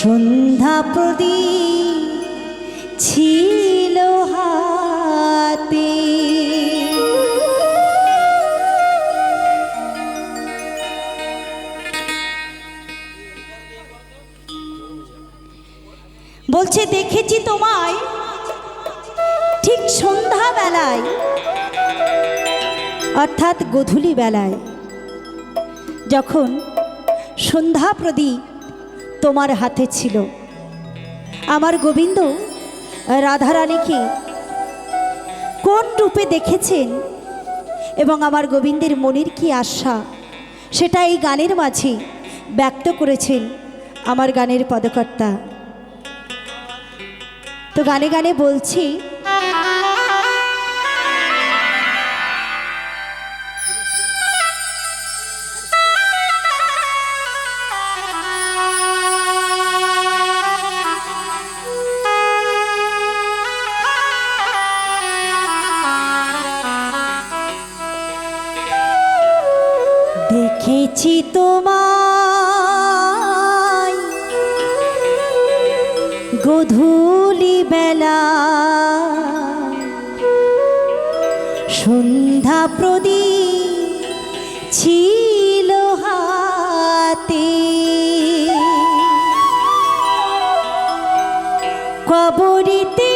সন্ধ্যা প্রদীপ ছিল হাতে। বলছে, দেখেছি তোমায় ঠিক সন্ধ্যা বেলায় অর্থাৎ গধূলি বেলায় যখন সন্ধ্যা প্রদীপ তোমার হাতে ছিল। আমার গোবিন্দ রাধারানীকে কোন রূপে দেখেছেন? এবং আমার গোবিন্দের মনের কি আশা? সেটা এই গানের মাঝে ব্যক্ত করেছেন আমার গানের পদকর্তা। তো গানে গানে বলছি দেখেছি তোমায়। গধূলি বেলা সন্ধ্যা প্রদীপ ছিল হাতে। কবরিতে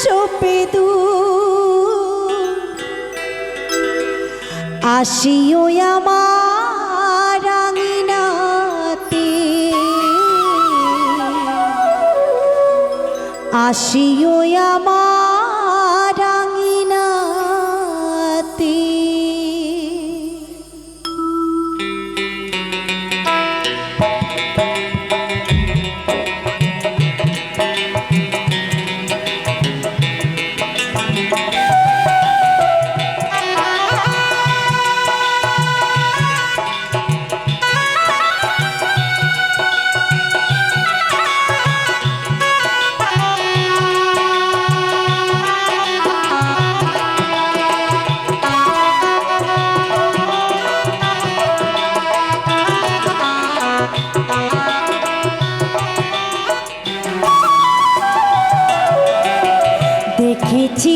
সপেদুল আসিও আমার আঙিনাতে। আসিও আমার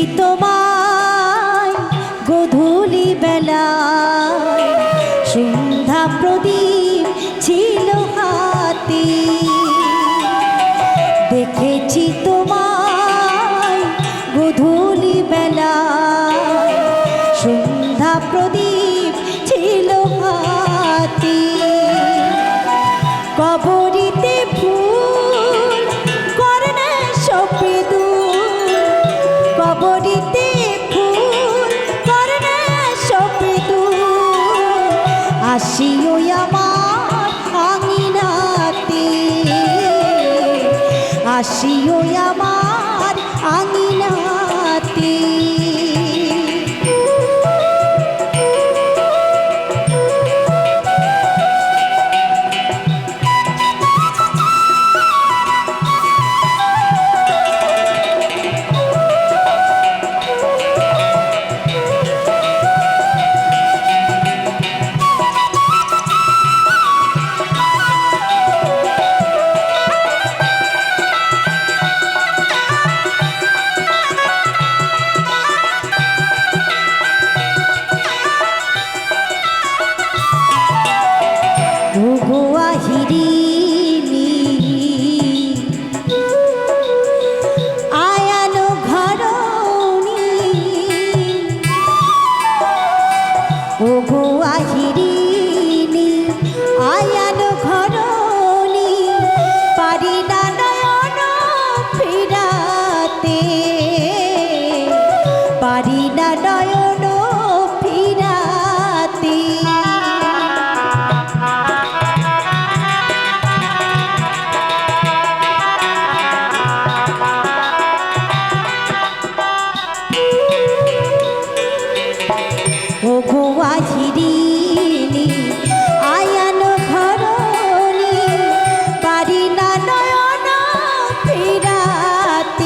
তোমায় গধূলি বেলা। সন্ধ্যা প্রদীপ ছিল হাতে। দেখেছি তোমায় গধূলি বেলা। সন্ধ্যা প্রদীপ ছিল হাতে। কবরিতে আসিও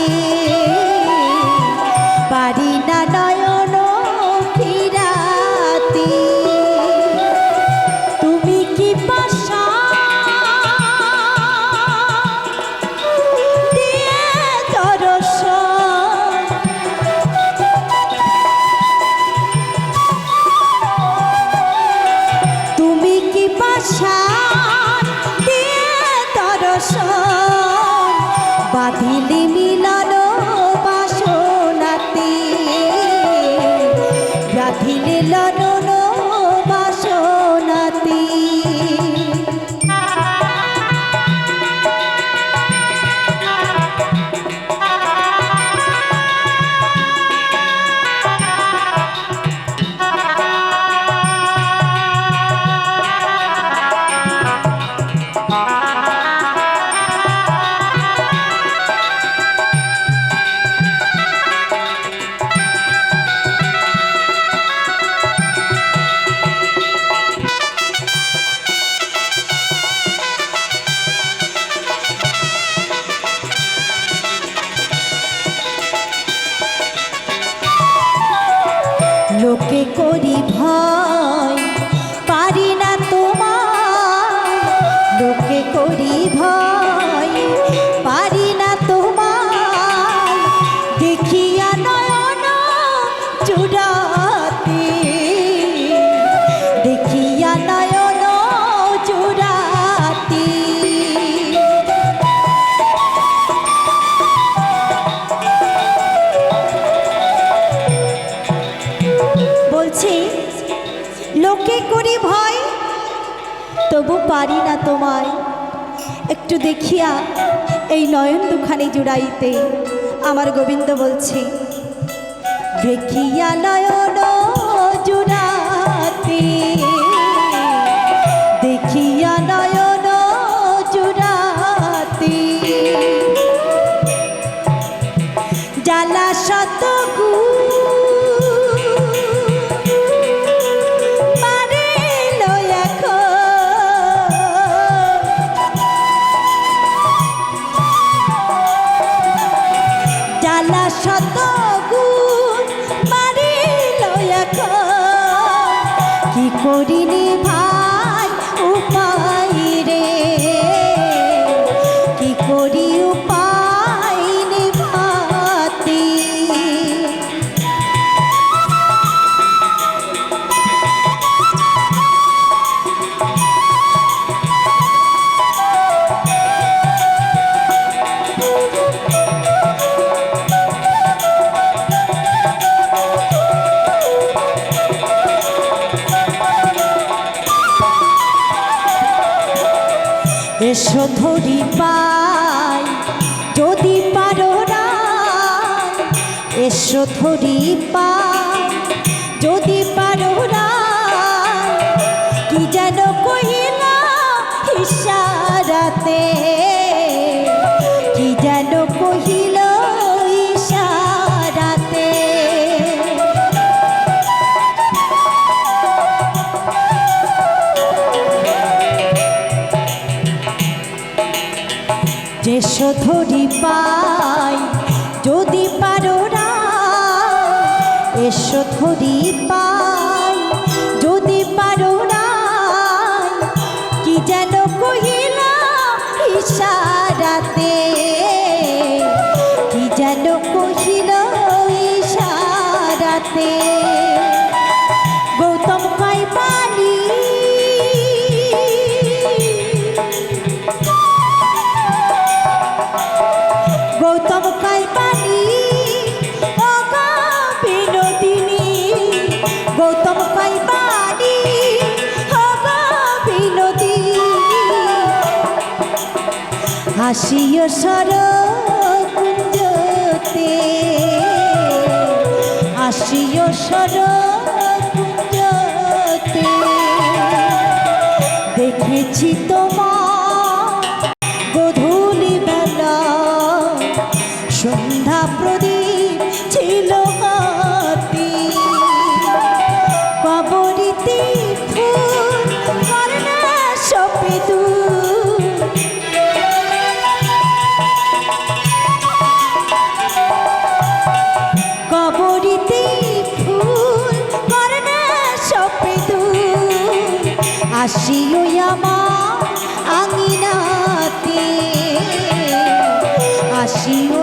রে বলছি, লোকে করি ভয়, তবু পারি না তোমায়। একটু দেখিয়া এই নয়ন দুখানি জুড়াইতে আমার গোবিন্দ বলছে, দেখিয়া নয়ন জুড়াতে কি এসো পাই। যদি পারো না এসো ধরি পাই। যে ধরি পাই, যদি পারো না, এসো ধরি পাই, যদি পারো না, কি যেন কহিলা কি যেন কহিল ইশারাতে? হাসিও সর কুঞ্জতে আসিও সর কুঞ্জতে দেখেছি তোমার গধূলি বেলা। সন্ধ্যা প্রদীপ ছিল আসিও আমার আঙিনাতে। আসিও